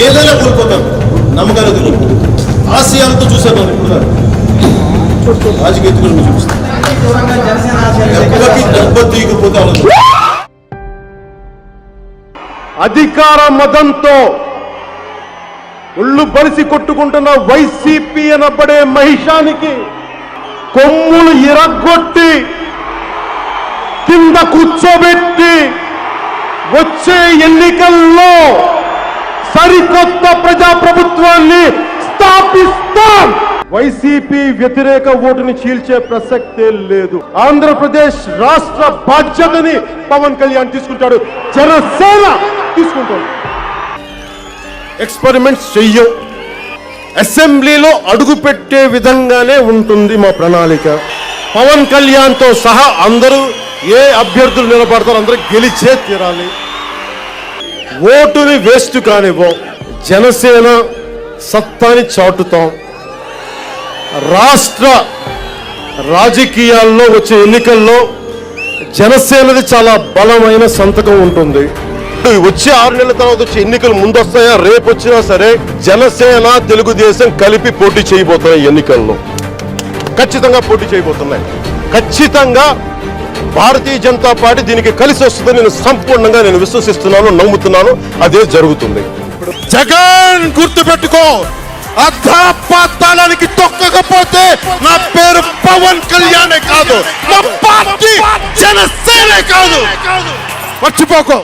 ఏదైనా కోల్పోతారు నమ్మకాలు తెలియదు ఆశయాలతో చూశాను మనం ఇప్పుడు రాజకీయ ఎత్తుకుని చూపిస్తాను దెబ్బకి దెబ్బ తీయకపోతే అధికార మదంతో ఒళ్ళు బలిసి కొట్టుకుంటున్న వైసీపీ అనబడే మహిషానికి కొమ్ములు ఇరగొట్టి కింద కూర్చోబెట్టి వచ్చే ఎన్నికల్లో సరికొత్త ప్రజాప్రభుత్వాన్ని స్థాపిస్తాం. వైసీపీ వ్యతిరేక ఓటుని చీల్చే ప్రసక్తే లేదు. ఆంధ్రప్రదేశ్ రాష్ట్ర బాధ్యతని పవన్ కళ్యాణ్ తీసుకుంటాడు. జనసేన తీసుకుంటాడు ఎక్స్పెరిమెంట్స్ చెయ్యం. అసెంబ్లీలో అడుగు పెట్టే విధంగానే ఉంటుంది మా ప్రణాళిక. పవన్ కళ్యాణ్తో సహా అందరూ ఏ అభ్యర్థులు నిలబడతారో అందరూ గెలిచే తీరాలి. ఓటుని వేస్ట్ కానివ్వం జనసేన సత్తాని చాటుతాం. రాష్ట్ర రాజకీయాల్లో వచ్చే ఎన్నికల్లో జనసేనది చాలా బలమైన సంతకం ఉంటుంది. వచ్చే ఆరు నెలల తర్వాత వచ్చే ఎన్నికలు ముందొస్తాయా? రేపు వచ్చినా సరే జనసేన తెలుగుదేశం కలిపి పోటీ చేయబోతున్నాయి ఎన్నికల్లో. ఖచ్చితంగా పోటీ చేయబోతున్నాయి. ఖచ్చితంగా భారతీయ జనతా పార్టీ దీనికి కలిసి వస్తుందని నేను సంపూర్ణంగా నేను విశ్వసిస్తున్నాను నమ్ముతున్నాను. అదే జరుగుతుంది. జగన్ గుర్తు పెట్టుకో అధాపాతాళానికి తొక్కకపోతే నా పేరు పవన్ కళ్యాణే కాదు. నా పార్టీ జనసేనే కాదు. మర్చిపోకో.